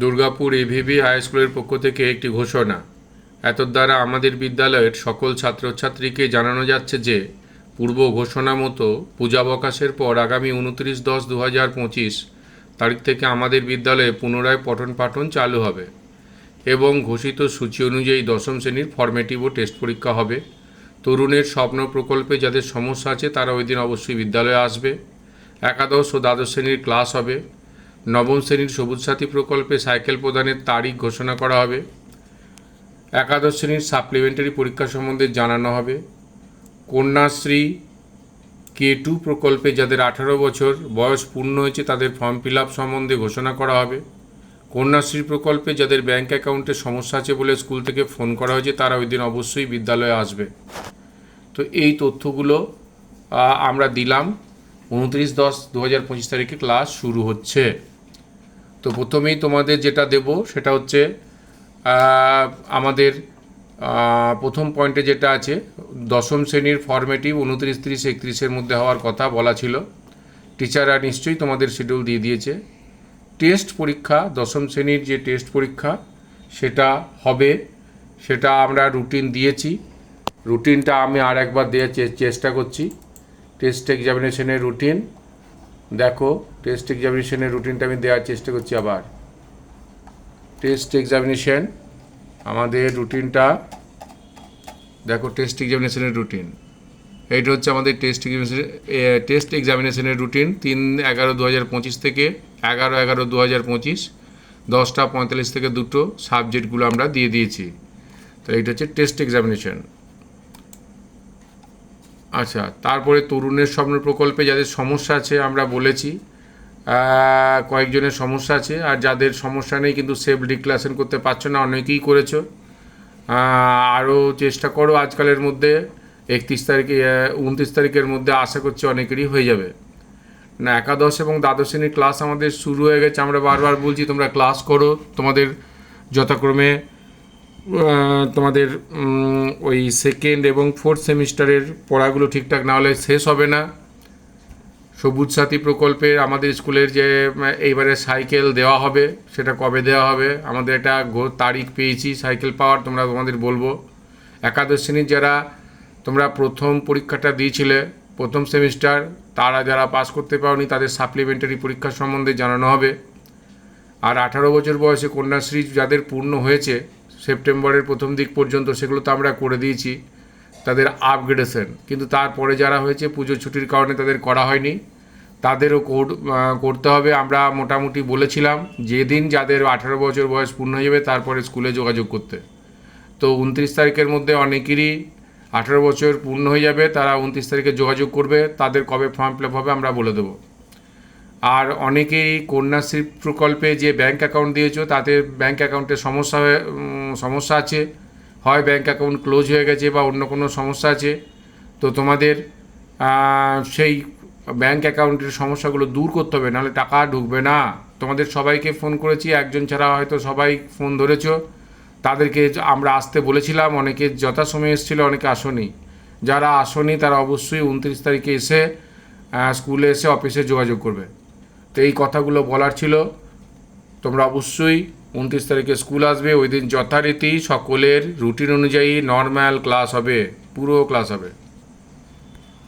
Durgapur এভিবি high স্কুলের পক্ষ থেকে একটি ঘোষণা। এত দ্বারা আমাদের বিদ্যালয়ের সকল ছাত্রছাত্রীকে জানানো যাচ্ছে যে, পূর্ব ঘোষণা মতো পূজাবকাশের পর আগামী উনত্রিশ দশ দু হাজার পঁচিশ তারিখ থেকে আমাদের বিদ্যালয়ে পুনরায় পঠন পাঠন চালু হবে এবং ঘোষিত সূচি অনুযায়ী দশম শ্রেণির ফর্মেটিভ ও টেস্ট পরীক্ষা হবে। তরুণের স্বপ্ন প্রকল্পে যাদের সমস্যা আছে তারা ওই দিন অবশ্যই বিদ্যালয়ে আসবে। একাদশ ও দ্বাদশ শ্রেণির ক্লাস হবে। নবম শ্রেণির সবুজ সাথী প্রকল্পে সাইকেল প্রদানের তারিখ ঘোষণা করা হবে। একাদশ শ্রেণির সাপ্লিমেন্টারি পরীক্ষা সম্বন্ধে জানানো হবে। কন্যাশ্রী কে টু প্রকল্পে যাদের আঠারো বছর বয়স পূর্ণ হয়েছে তাদের ফর্ম ফিল আপ সম্বন্ধে ঘোষণা করা হবে। কন্যাশ্রী প্রকল্পে যাদের ব্যাংক অ্যাকাউন্টে সমস্যা আছে বলে স্কুল থেকে ফোন করা হয়েছে, তারা ওই দিন অবশ্যই বিদ্যালয়ে আসবে। তো এই তথ্যগুলো আমরা দিলাম। উনত্রিশ দশ দু হাজার পঁচিশ তারিখে ক্লাস শুরু হচ্ছে। তো প্রথমেই তোমাদের যেটা দেব সেটা হচ্ছে আমাদের প্রথম পয়েন্টে যেটা আছে, দশম শ্রেণির ফর্মেটিভ উনত্রিশ, তিরিশ, একত্রিশের মধ্যে হওয়ার কথা বলা ছিল। টিচাররা নিশ্চয়ই তোমাদের শিডিউল দিয়ে দিয়েছে। টেস্ট পরীক্ষা, দশম শ্রেণির যে টেস্ট পরীক্ষা, সেটা হবে, সেটা আমরা রুটিন দিয়েছি। রুটিনটা আমি আর একবার দেওয়ার চেষ্টা করছি। টেস্ট এক্সামিনেশনের রুটিন দেখো টেস্ট এক্সামিনেশনের রুটিনটা আমি দেওয়ার চেষ্টা করছি আবার। টেস্ট এক্সামিনেশন আমাদের রুটিনটা দেখো টেস্ট এক্সামিনেশনের রুটিন এইটা হচ্ছে আমাদের টেস্ট এক্সামিনেশন টেস্ট এক্সামিনেশনের রুটিন তিন এগারো দু হাজার পঁচিশ থেকে এগারো এগারো দু হাজার পঁচিশ, দশটা পঁয়তাল্লিশ থেকে দুটো সাবজেক্টগুলো আমরা দিয়ে দিয়েছি। তো এইটা হচ্ছে টেস্ট এক্সামিনেশন আচ্ছা তারপরে তরুণের স্বপ্ন প্রকল্পে যাদের সমস্যা আছে, আমরা বলেছি। কয়েকজনের সমস্যা আছে, আর যাদের সমস্যা নেই কিন্তু সেফ ডিক্লারেশন করতে পারছ না, অনেকেই করেছ। আরও চেষ্টা করো আজকালের মধ্যে, একত্রিশ তারিখে উনত্রিশ তারিখের মধ্যে আশা করছি অনেকেরই হয়ে যাবে। না, একাদশ এবং দ্বাদশ শ্রেণির ক্লাস আমাদের শুরু হয়ে গেছে, আমরা বারবার বলছি তোমরা ক্লাস করো, তোমাদের যথাক্রমে তোমাদের ওই সেকেন্ড এবং ফোর্থ সেমিস্টারের পড়াগুলো ঠিকঠাক না হলে শেষ হবে না। সবুজ সাথী প্রকল্পের আমাদের স্কুলের যে এইবারে সাইকেল দেওয়া হবে, সেটা কবে দেওয়া হবে? আমাদের একটা তারিখ পেয়েছি সাইকেল পাওয়ার, তোমরা তোমাদের বলব। একাদশ শ্রেণির যারা, তোমরা প্রথম পরীক্ষাটা দিয়েছিলে, প্রথম সেমিস্টার, তারা যারা পাস করতে পারোনি, তাদের সাপ্লিমেন্টারি পরীক্ষা সম্বন্ধে জানানো হবে। আর আঠারো বছর বয়সে কন্যাশ্রী যাদের পূর্ণ হয়েছে সেপ্টেম্বরের প্রথম দিক পর্যন্ত সেগুলো তো আমরা করে দিয়েছি, তাদের আপগ্রেডেশন কিন্তু তারপরে যারা হয়েছে পুজো ছুটির কারণে তাদের করা হয়নি। তাদেরও করতে হবে। আমরা মোটামুটি বলেছিলাম, যেদিন যাদের আঠারো বছর বয়স পূর্ণ হয়ে যাবে তারপরে স্কুলে যোগাযোগ করতে। তো উনত্রিশ তারিখের মধ্যে অনেকেরই আঠারো বছর পূর্ণ হয়ে যাবে, তারা উনত্রিশ তারিখে যোগাযোগ করবে। তাদের কবে ফর্ম ফিল হবে আমরা বলে দেবো। আর অনেকেই কন্যাশ্রী প্রকল্পে যে ব্যাংক অ্যাকাউন্ট দিয়েছ, তাতে ব্যাংক অ্যাকাউন্টে সমস্যা সমস্যা আছে। হয় ব্যাংক অ্যাকাউন্ট ক্লোজ হয়ে গেছে বা অন্য কোনো সমস্যা আছে, তো তোমাদের সেই ব্যাংক অ্যাকাউন্টের সমস্যাগুলো দূর করতে হবে, নাহলে টাকা ঢুকবে না। তোমাদের সবাইকে ফোন করেছি, একজন ছাড়া হয়তো সবাই ফোন ধরেছো। তাদেরকে আমরা আসতে বলেছিলাম, অনেকে যথাসময়ে এসেছিল, অনেকে আসনি। যারা আসনি, তারা অবশ্যই উনত্রিশ তারিখে এসে স্কুলে এসে অফিসে যোগাযোগ করবে। তো এই কথাগুলো বলার ছিল। তোমরা অবশ্যই উনত্রিশ তারিখে স্কুল আসবে, ওই দিন যথারীতি সকলের রুটিন অনুযায়ী নর্ম্যাল ক্লাস হবে, পুরো ক্লাস হবে।